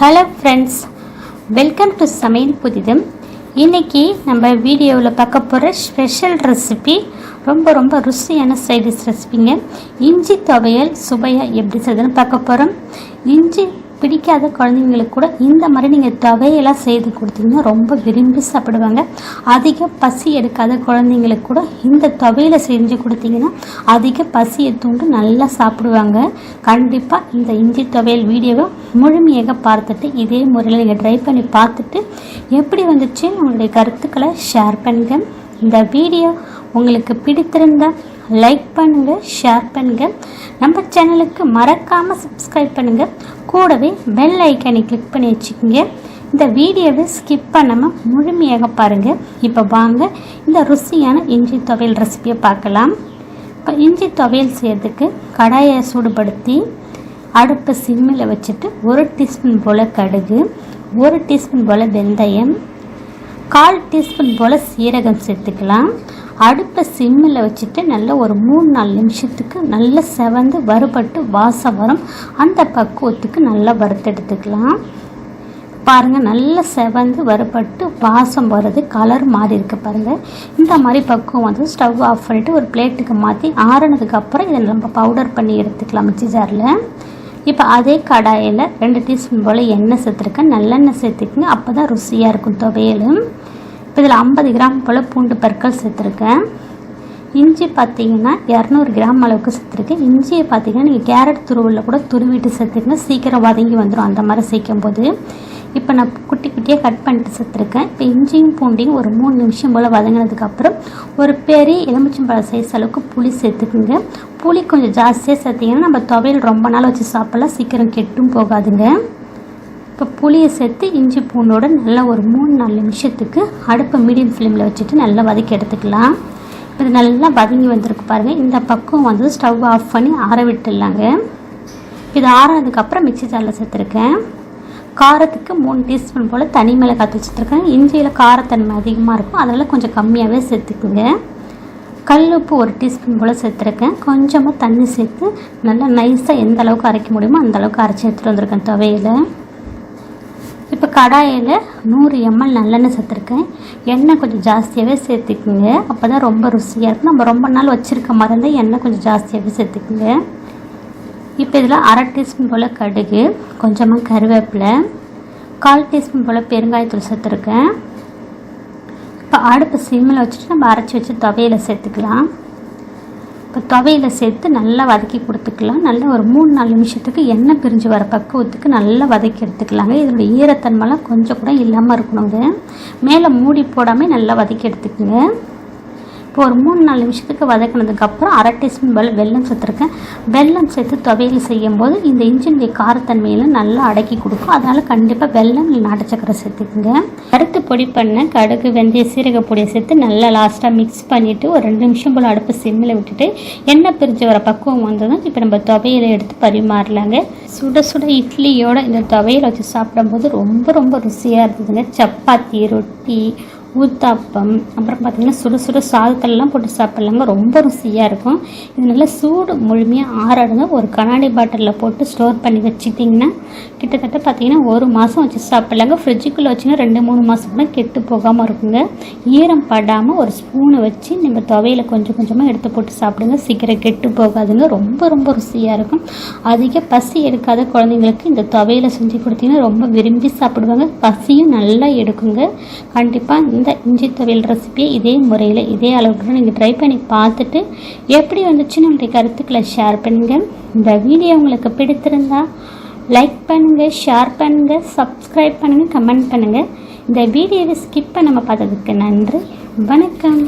Hello friends welcome to சமையல் புதிதும் இன்றைக்கி நம்ம வீடியோவில் பார்க்க போகிற ஸ்பெஷல் ரெசிபி ரொம்ப ரொம்ப ருசியான சைடிஷ் ரெசிபிங்க இஞ்சி துவையல் சுவையாக எப்படி செய்யுதுன்னு பார்க்க போகிறோம் இஞ்சி பிடிக்காத குழந்தைங்களுக்கு கூட இந்த மாதிரி நீங்கள் துவையெல்லாம் செய்து கொடுத்தீங்கன்னா ரொம்ப விரும்பி சாப்பிடுவாங்க. அதிக பசி எடுக்காத குழந்தைங்களுக்கு கூட இந்த துவையில் செஞ்சு கொடுத்தீங்கன்னா அதிக பசியை தூண்டு நல்லா சாப்பிடுவாங்க. கண்டிப்பாக இந்த இஞ்சி துவையல் வீடியோவை முழுமையாக பார்த்துட்டு இதே முறையில் நீங்கள் ட்ரை பண்ணி பார்த்துட்டு எப்படி வந்துச்சு உங்களுடைய கருத்துக்களை ஷேர் பண்ணுங்கள் இந்த வீடியோ உங்களுக்கு பிடித்திருந்தால் லைக் பண்ணுங்கள் ஷேர் பண்ணுங்கள் நம்ம சேனலுக்கு மறக்காமல் சப்ஸ்கிரைப் பண்ணுங்கள் கூடவே பெல் ஐக்கனை கிளிக் பண்ணி வச்சுக்கோங்க. இந்த வீடியோவை ஸ்கிப் பண்ணாமல் முழுமையாக பாருங்கள் இப்போ வாங்க இந்த ருசியான இஞ்சி துவையல் ரெசிபியை பார்க்கலாம். இப்போ இஞ்சி துவையல் செய்யறதுக்கு கடாயை சூடுபடுத்தி அடுப்பை சிம்மில் வச்சுட்டு ஒரு டீஸ்பூன் போல் கடுகு ஒரு டீஸ்பூன் போல் வெந்தயம் கால் டீஸ்பூன் போல் சீரகம் சேர்த்துக்கலாம். அடுப்பை சிம்மில் வச்சுட்டு நல்லா ஒரு மூணு நாலு நிமிஷத்துக்கு நல்லா செவந்து வறுபட்டு வாசம் வரும். அந்த பக்குவத்துக்கு நல்லா வறுத்தெடுத்துக்கலாம் பாருங்கள் நல்லா செவந்து வறுபட்டு வாசம் வருது கலர் மாறி இருக்கு பாருங்கள் இந்த மாதிரி பக்குவம் வந்து ஸ்டவ் ஆஃப் பண்ணிவிட்டு ஒரு பிளேட்டுக்கு மாற்றி ஆறுனதுக்கப்புறம் இதை நம்ம பவுடர் பண்ணி எடுத்துக்கலாம் மிக்சி ஜாரில் இப்போ அதே கடாயில் ரெண்டு டீஸ்பூன் போல் எண்ணெய் சேர்த்துருக்கேன். நல்லெண்ணெய் சேர்த்துக்குங்க. அப்போ தான் ருசியாக இருக்கும் துவையலும். இப்போ இதில் ஐம்பது கிராம் போல் பூண்டு பற்கள் சேர்த்துருக்கேன். இஞ்சி பார்த்தீங்கன்னா இரநூறு கிராம் அளவுக்கு சேர்த்துருக்கேன். இஞ்சியை பார்த்தீங்கன்னா நீங்கள் கேரட் துருவில் கூட துருவிட்டு சேர்த்துக்கங்க சீக்கிரம் வதங்கி வந்துடும் அந்த மாதிரி சேர்க்கும் போது இப்போ நான் குட்டி குட்டியாக கட் பண்ணிட்டு சேர்த்துருக்கேன் இப்போ இஞ்சியும் பூண்டையும் ஒரு மூணு நிமிஷம் போல் வதங்கினதுக்கப்புறம் ஒரு பெரிய எலுமிச்சம்பழம் சைஸ் அளவுக்கு புளி சேர்த்துக்குங்க. புளி கொஞ்சம் ஜாஸ்தியாக சேர்த்திங்கன்னா நம்ம துவையல் ரொம்ப நாள் வச்சு சாப்பிடலாம். சீக்கிரம் கெட்டும் போகாதுங்க. இப்போ புளியை சேர்த்து இஞ்சி பூண்டோட நல்லா ஒரு மூணு நாலு நிமிஷத்துக்கு அடுப்பை மீடியம் ஃப்ளேமில் வச்சுட்டு நல்லா வதக்கி எடுத்துக்கலாம். இது நல்லா வதங்கி வந்திருக்கு பாருங்கள் இந்த பக்கம் வந்து ஸ்டவ் ஆஃப் பண்ணி ஆற விட்டுடலாங்க. இது ஆறினதுக்கப்புறம் மிக்சி ஜாரில் சேர்த்துருக்கேன். காரத்துக்கு மூணு டீஸ்பூன் போல் தனி மிளகாய் வச்சுருக்கேன் இஞ்சியில் காரத்தன்மை அதிகமாக இருக்கும். அதனால் கொஞ்சம் கம்மியாகவே சேர்த்துக்குங்க. கல் உப்பு ஒரு டீஸ்பூன் போல் சேர்த்துருக்கேன். கொஞ்சமாக தண்ணி சேர்த்து நல்லா நைஸாக எந்த அளவுக்கு அரைக்க முடியுமோ அந்த அளவுக்கு அரைச்சி எடுத்துகிட்டு வந்திருக்கேன் துவையில். இப்போ கடாயில் நூறு எம்எல் நல்லெண்ணெய் சேர்த்துருக்கேன். எண்ணெய் கொஞ்சம் ஜாஸ்தியாகவே சேர்த்துக்குங்க. அப்போ தான் ரொம்ப ருசியாக இருக்கும். நம்ம ரொம்ப நாள் வச்சுருக்க மாதிரி இருந்தால் எண்ணெய் கொஞ்சம் ஜாஸ்தியாகவே சேர்த்துக்குங்க. இப்போ இதில் அரை டீஸ்பூன் போல் கடுகு கொஞ்சமாக கருவேப்பிலை கால் டீஸ்பூன் போல் பெருங்காயத்தூள் சேர்த்துருக்கேன். இப்போ அடுப்பு சிம்மில் வச்சுட்டு நம்ம அரைச்சி வச்சு துவையில் சேர்த்துக்கலாம். இப்போ துவையில் சேர்த்து நல்லா வதக்கி கொடுத்துக்கலாம். நல்லா ஒரு மூணு நாலு நிமிஷத்துக்கு எண்ணெய் பிரிஞ்சு வர பக்குவத்துக்கு நல்லா வதக்கி எடுத்துக்கலாங்க. இதோட ஈரத்தன்மைலாம் கொஞ்சம் கூட இல்லாமல் இருக்கணுங்க. மேலே மூடி போடாமல் நல்லா வதக்கி எடுத்துக்கோங்க. இப்போ ஒரு மூணு நாலு நிமிஷத்துக்கு வதக்கினதுக்கப்புறம் அரை டீஸ்பூன் போல் வெல்லம் சேர்த்துருக்கேன். வெல்லம் சேர்த்து துவையல் செய்யும் போது இந்த இன்ஜினுடைய காரத்தன்மையெல்லாம் நல்லா அடக்கி கொடுக்கும். அதனால் கண்டிப்பாக வெல்லம் இல்லை நாட்டு சக்கரை சேர்த்துக்குங்க. அடுத்து பொடி பண்ண கடுகு வெந்தய சீரக பொடியை சேர்த்து நல்லா லாஸ்ட்டாக மிக்ஸ் பண்ணிவிட்டு ஒரு ரெண்டு நிமிஷம் போல் அடுப்பு சிம்மில் விட்டுட்டு எண்ணெய் பிரிஞ்சு வர பக்குவம் வந்ததும் இப்போ நம்ம துவையலை எடுத்து பரிமாறலாங்க. சுட சுட இட்லியோட இந்த துவையலை வச்சு சாப்பிடும்போது ரொம்ப ரொம்ப ருசியாக இருந்ததுங்க சப்பாத்தி ரொட்டி ஊத்தாப்பம் அப்புறம் பார்த்திங்கன்னா சுட சுட சாதத்திலலாம் போட்டு சாப்பிட்லாங்க. ரொம்ப ருசியாக இருக்கும். இது நல்லா சூடு முழுமையாக ஆறாடுங்க ஒரு கண்ணாடி பாட்டிலில் போட்டு ஸ்டோர் பண்ணி வச்சுட்டிங்கன்னா கிட்டத்தட்ட பார்த்திங்கன்னா ஒரு மாதம் வச்சு சாப்பிட்லாங்க. ஃப்ரிட்ஜுக்குள்ளே வச்சிங்கன்னா ரெண்டு மூணு மாதம் கூட கெட்டு போகாமல் இருக்குங்க. ஈரம் படாமல் ஒரு ஸ்பூனை வச்சு நம்ம துவையில் கொஞ்சம் கொஞ்சமாக எடுத்து போட்டு சாப்பிடுங்க. சீக்கிரம் கெட்டு போகாதுங்க. ரொம்ப ரொம்ப ருசியாக இருக்கும். அதிக பசி எடுக்காத குழந்தைங்களுக்கு இந்த துவையில் செஞ்சு கொடுத்தீங்கன்னா ரொம்ப விரும்பி சாப்பிடுவாங்க. பசியும் நல்லா எடுக்குங்க. கண்டிப்பாக இந்த இஞ்சி துவையல் ரெசிபியை இதே முறையில் இதே அளவுக்கு நீங்கள் ட்ரை பண்ணி பார்த்துட்டு எப்படி வந்துச்சு உங்களுடைய கருத்துக்களை ஷேர் பண்ணுங்கள் இந்த வீடியோ உங்களுக்கு பிடித்திருந்தா லைக் பண்ணுங்கள் ஷேர் பண்ணுங்கள் சப்ஸ்கிரைப் பண்ணுங்கள் கமெண்ட் பண்ணுங்கள் இந்த வீடியோவை ஸ்கிப் பண்ணாமல் பார்த்ததுக்கு நன்றி. வணக்கம்.